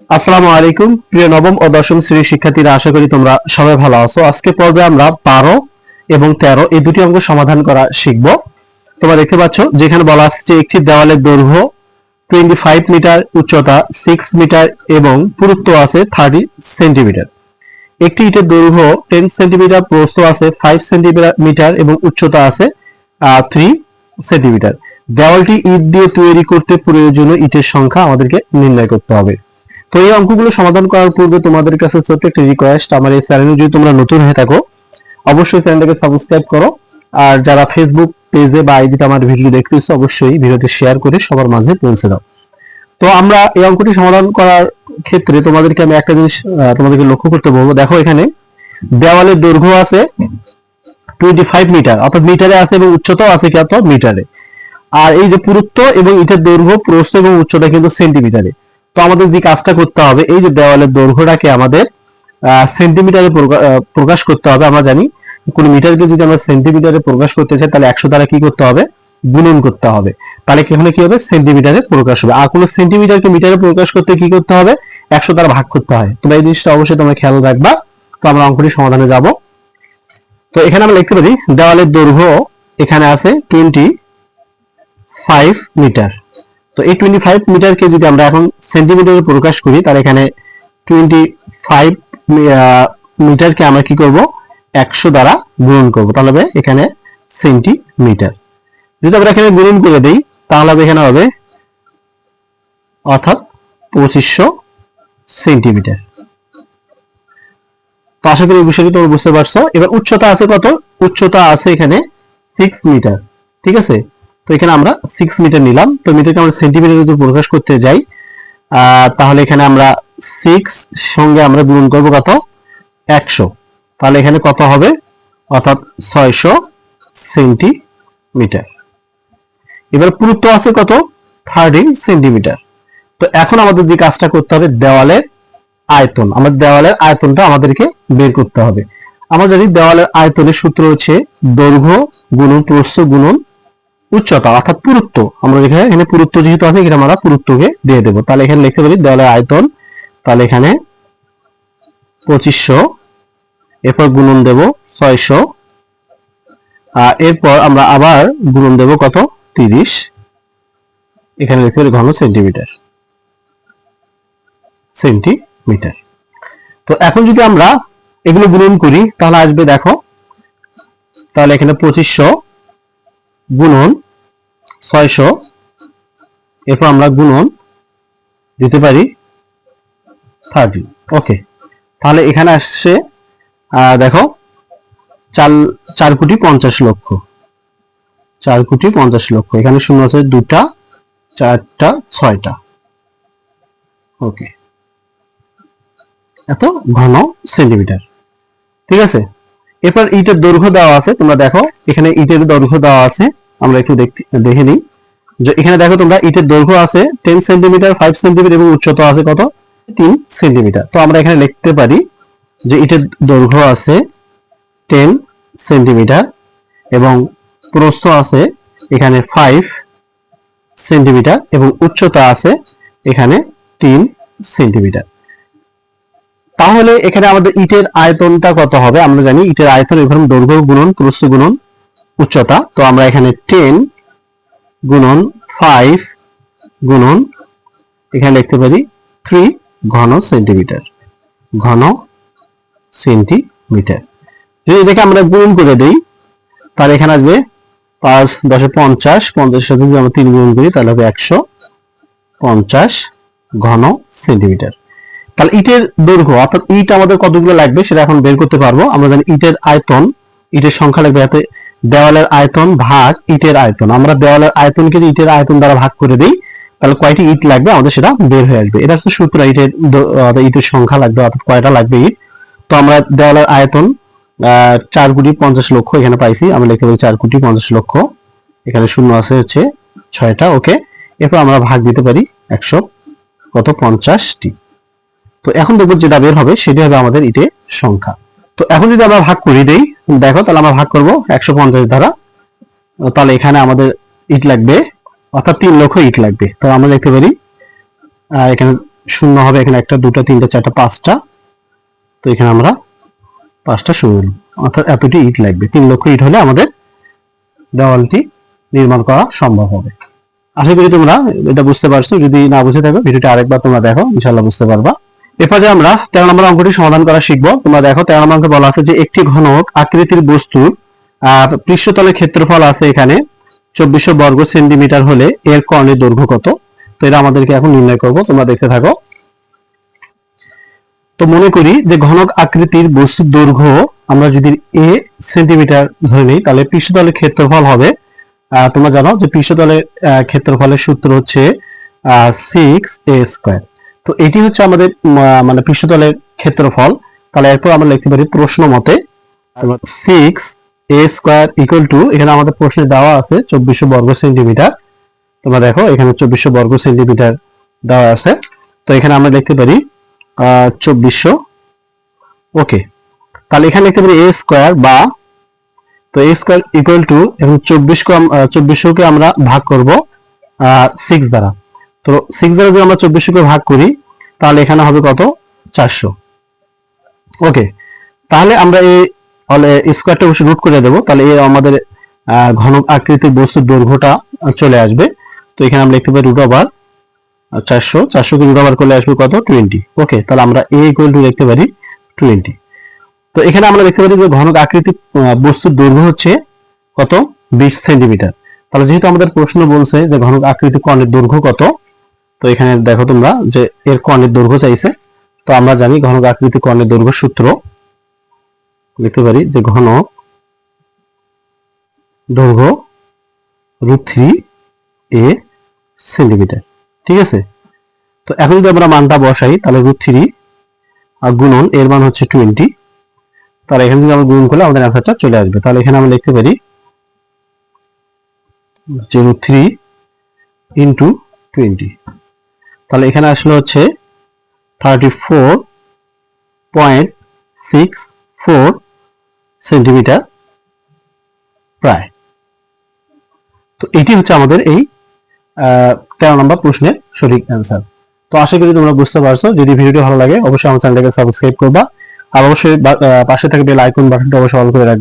আসসালামু আলাইকুম। প্রিয় নবম ও দশম শ্রেণির শিক্ষার্থীরা, আশা করি তোমরা সবাই ভালো আছো। আজকে পর্বে আমরা বারো এবং তেরো এই দুটি অঙ্ক সমাধান করা শিখব। তোমরা দেখতে পাচ্ছ, যেখানে বলা আছে যে একটি দেওয়ালের দৈর্ঘ্য টোয়েন্টি ফাইভ মিটার, উচ্চতা সিক্স মিটার এবং পুরুত্ব আছে থার্টি সেন্টিমিটার। একটি ইটের দৈর্ঘ্য টেন সেন্টিমিটার, প্রস্থ আছে ফাইভ সেন্টিমিটার এবং উচ্চতা আছে থ্রি সেন্টিমিটার। দেওয়ালটি ইট দিয়ে তৈরি করতে প্রয়োজনীয় ইটের সংখ্যা আমাদেরকে নির্ণয় করতে হবে। তো এই অঙ্কগুলো সমাধান করার পূর্বে তোমাদের কাছে ছোট্ট একটি রিকোয়েস্ট আমার এই চ্যানেলে যদি তোমরা নতুন হয়ে থাকো, অবশ্যই চ্যানেলটাকে সাবস্ক্রাইব করো। আর যারা ফেসবুক পেজে বা আইডিতে আমার ভিডিও দেখতেছো, অবশ্যই ভিডিওটি শেয়ার করে সবার মাঝে পৌঁছে দাও। তো আমরা এই অঙ্কটি সমাধান করার ক্ষেত্রে তোমাদেরকে আমি একটা জিনিস তোমাদেরকে লক্ষ্য করতে বলব। দেখো এখানে দেওয়ালের দৈর্ঘ্য আছে টোয়েন্টি ফাইভ মিটার অর্থাৎ মিটারে আছে এবং উচ্চতাও আছে কি, অর্থাৎ মিটারে আর এই যে পুরুত্ব এবং ইটের দৈর্ঘ্য, প্রস্থ এবং উচ্চতা কিন্তু সেন্টিমিটারে তো আমাদের যে কাজটা করতে হবে, এই যে দেওয়ালের দৈর্ঘ্যটাকে আমাদের সেন্টিমিটারে প্রকাশ করতে হবে, আমরা জানি। কোন মিটারকে যদি আমরা সেন্টিমিটারে প্রকাশ করতে চাই, তাহলে একশো দ্বারা কি করতে হবে? গুণন করতে হবে। তাহলে এখানে কি হবে? সেন্টিমিটারে প্রকাশ হবে। আর কোন সেন্টিমিটারকে মিটারে প্রকাশ করতে কি করতে হবে? একশো দ্বারা ভাগ করতে হয়। তোমরা এই জিনিসটা অবশ্যই তোমরা খেয়াল রাখবা। তো আমরা অঙ্কটি সমাধানে যাব। তো এখানে আমরা লিখতে পারি, দেওয়ালের দৈর্ঘ্য এখানে আছে টোয়েন্টি ফাইভ মিটার তো এই টোয়েন্টি ফাইভ মিটারকে যদি আমরা এখন সেন্টিমিটারে প্রকাশ করি তাহলে এখানে টোয়েন্টি ফাইভ মিটারকে আমরা কি করব? একশো দ্বারা গুণন করব। তাহলে হবে এখানে সেন্টিমিটার যদি আমরা এখানে গুণন করে দিই, তাহলে হবে এখানে হবে, অর্থাৎ পঁচিশশো সেন্টিমিটার তো আশা করি বিষয়টি তোমরা বুঝতে পারছ। এবার উচ্চতা আছে কত? উচ্চতা আছে এখানে সিক্স মিটার ঠিক আছে? তো এখানে আমরা সিক্স মিটার নিলাম। তো মিটারকে আমরা সেন্টিমিটার যদি প্রকাশ করতে যাই তাহলে এখানে আমরা সিক্স সঙ্গে আমরা গুণন করব কত? একশো। তাহলে এখানে কত হবে? অর্থাৎ ছয়শো সেন্টিমিটার। এবার পুরুত্ব আছে কত? Thirty centimetre. তো এখন আমাদের যে কাজটা করতে হবে, দেওয়ালের আয়তন। আমাদের দেওয়ালের আয়তনটা আমাদেরকে বের করতে হবে। জানি দেওয়ালের আয়তনের সূত্র হচ্ছে দৈর্ঘ্য গুণন প্রস্থ গুণন উচ্চতা অর্থাৎ পুরুত্ব। আমরা যেখানে, এখানে পুরুত্ব যেহেতু আছে, এখানে আমরা পুরুত্বকে দিয়ে দেবো। তাহলে এখানে লিখতে পারি দেওয়ালের আয়তন। তাহলে এখানে পঁচিশশো, এরপর গুণন দেব ছয়শো, আর এরপর আমরা আবার গুণন দেব কত? তিরিশ। এখানে লিখতে পারি ঘন সেন্টিমিটার। সেন্টিমিটার। তো এখন যদি আমরা এগুলো গুণন করি, তাহলে আসবে দেখো, তাহলে এখানে পঁচিশশো গুণন ছয়শো, এরপর আমরা গুণন দিতে পারি থার্টি ওকে তাহলে এখানে আসছে দেখো, চার চার কোটি পঞ্চাশ লক্ষ। চার কোটি পঞ্চাশ লক্ষ, এখানে শূন্য আছে দুটা, চারটা, ছয়টা। ওকে এত ঘন সেন্টিমিটার ঠিক আছে? এরপর ইটের দৈর্ঘ্য দেওয়া আছে, তোমরা দেখো, এখানে ইটের দৈর্ঘ্য দেওয়া আছে, আমরা একটু দেখে নিই। যে এখানে দেখো তোমরা ইটের দৈর্ঘ্য আছে টেন সেন্টিমিটার ফাইভ সেন্টিমিটার এবং উচ্চতা আছে কত? তিন সেন্টিমিটার তো আমরা এখানে লিখতে পারি যে ইটের দৈর্ঘ্য আছে টেন সেন্টিমিটার এবং প্রস্থ আছে এখানে ফাইভ সেন্টিমিটার এবং উচ্চতা আছে এখানে তিন সেন্টিমিটার তাহলে এখানে আমাদের ইটের আয়তনটা কত হবে? আমরা জানি ইটের আয়তন এখানে দৈর্ঘ্য গুণন, প্রস্থ গুণন, উচ্চতা। তো আমরা এখানে টেন গুণন ফাইভ গুণন, এখানে লিখতে পারি থ্রি ঘন সেন্টিমিটার ঘন সেন্টিমিটার যদি এটাকে আমরা গুণ করে দিই, তাহলে এখানে আসবে পাঁচ দশে পঞ্চাশ, পঞ্চাশের সাথে যদি আমরা তিন গুণ করি, তাহলে হবে একশো পঞ্চাশ ঘন সেন্টিমিটার তাহলে ইটের দৈর্ঘ্য, অর্থাৎ ইট আমাদের কতগুলো লাগবে সেটা এখন বের করতে পারব। আমরা জানি ইটের আয়তন, ইটের সংখ্যা লাগবে যাতে দেওয়ালের আয়তন ভাগ ইটের আয়তন। আমরা দেওয়ালের আয়তনকে ইটের আয়তন দ্বারা ভাগ করে দিই, তাহলে কয়টি ইট লাগবে? আমাদের সেটা বের হয়ে আসবে। এটা হচ্ছে সূত্র, ইটের ইটের সংখ্যা লাগবে, অর্থাৎ কয়টা লাগবে ইট? তো আমরা দেওয়ালের আয়তন চার কোটি পঞ্চাশ লক্ষ এখানে পাইছি। আমরা লিখতে পারি চার কোটি পঞ্চাশ লক্ষ। এখানে শূন্য আছে হচ্ছে ছয়টা, ওকে। এরপর আমরা ভাগ দিতে পারি একশো কত পঞ্চাশটি। তো এখন দেখব যেটা বের হবে, সেটি হবে আমাদের ইটের সংখ্যা। তো এখন যদি আমরা ভাগ করি দেই, দেখো তাহলে আমরা ভাগ করব একশো পঞ্চাশ দ্বারা। তাহলে এখানে আমাদের ইট লাগবে, অর্থাৎ তিন লক্ষ ইট লাগবে। তো আমরা দেখতে পারি এখানে শূন্য হবে, এখানে একটা, দুটা, তিনটা, চারটা, পাঁচটা। তো এখানে আমরা পাঁচটা শূন্য। অর্থাৎ এতটি ইট লাগবে। তিন লক্ষ ইট হলে আমাদের দেওয়ালটি নির্মাণ করা সম্ভব হবে। আশা করি তোমরা এটা বুঝতে পারছ। যদি না বুঝে থাকো, ভিডিওটি আরেকবার তোমরা দেখো ইনশাল্লাহ বুঝতে পারবা। এরপরে আমরা তেরো নম্বর অঙ্কটি সমাধান করা শিখব। তোমরা দেখো, তেরো নম্বর অঙ্কে বলা আছে যে একটি ঘনক আকৃতির বস্তুর আর পৃষ্ঠতলের ক্ষেত্রফল আছে এখানে চব্বিশশো বর্গ সেন্টিমিটার হলে এর কর্ণের দৈর্ঘ্য কত? তো এটা আমাদেরকে এখন নির্ণয় করব, তোমরা দেখতে থাকো। তো মনে করি যে ঘনক আকৃতির বস্তুর দৈর্ঘ্য আমরা যদি এ সেন্টিমিটার ধরে নিই, তাহলে পৃষ্ঠতলের ক্ষেত্রফল হবে তোমরা জানো যে পৃষ্ঠতলের ক্ষেত্রফলের সূত্র হচ্ছে সিক্স এ স্কোয়ার তো এটি হচ্ছে আমাদের মানে পৃষ্ঠতলের ক্ষেত্রফল। তাহলে এরপর আমরা লিখতে পারি প্রশ্ন মতে six a square equal to এখানে আমাদের প্রশ্নে দেওয়া আছে চব্বিশশো বর্গ সেন্টিমিটার। তোমরা দেখো, এখানে চব্বিশশো বর্গ সেন্টিমিটার দেওয়া আছে। তো এখানে আমরা লিখতে পারি চব্বিশশো। ওকে তাহলে এখানে লিখতে পারি এ স্কোয়ার বা, তো এ স্কোয়ার ইকুয়াল টু এবং চব্বিশ চব্বিশশোকে আমরা ভাগ করব সিক্স দ্বারা। তো সিক্স দ্বারা যদি আমরা চব্বিশশোকে ভাগ করি, তাহলে এখানে হবে কত? চারশো। ওকে, তাহলে আমরা এই স্কোয়ারটা অবশ্যই রুট করে দেবো। তাহলে এই আমাদের ঘনক আকৃতির বস্তুর দৈর্ঘ্যটা চলে আসবে। তো এখানে আমরা লিখতে পারি রুট ওভার চারশো। চারশোকে রুট ওভার করলে আসবে কত? টোয়েন্টি ওকে, তাহলে আমরা এ ইকুয়াল টু লিখতে পারি টোয়েন্টি তো এখানে আমরা দেখতে পারি যে ঘনক আকৃতি বস্তুর দৈর্ঘ্য হচ্ছে কত? বিশ সেন্টিমিটার। তাহলে যেহেতু আমাদের প্রশ্ন বলছে যে ঘনক আকৃতি দৈর্ঘ্য কত? তো এখানে দেখো তোমরা যে এর কর্ণের দৈর্ঘ্য চাইছে। তো আমরা জানি ঘনক আকৃতি কর্ণের দৈর্ঘ্য সূত্র। লিখতে পারি যে ঘনক দৈর্ঘ্য রুট এ সেন্টিমিটার ঠিক আছে? তো এখন যদি আমরা মানটা বসাই, তাহলে রুট থ্রি আর গুণন এর মান হচ্ছে টোয়েন্টি তাহলে এখানে যদি আমরা গুণন করলে আমাদের অ্যান্সারটা চলে আসবে। তাহলে এখানে আমরা লিখতে পারি যে রুট থ্রি ইন্টু টোয়েন্টি তাহলে এখানে আসলে হচ্ছে thirty four point six four centimetre প্রায়। তো এটি হচ্ছে আমাদের এই তেরো নম্বর প্রশ্নের সঠিক অ্যান্সার তো আশা করি তোমরা বুঝতে পারছ। যদি ভিডিওটি ভালো লাগে, অবশ্যই আমার চ্যানেলটাকে সাবস্ক্রাইব করবা। আর অবশ্যই পাশে থাকা বেল আইকন বাটনটা অবশ্যই অন করে রাখবা।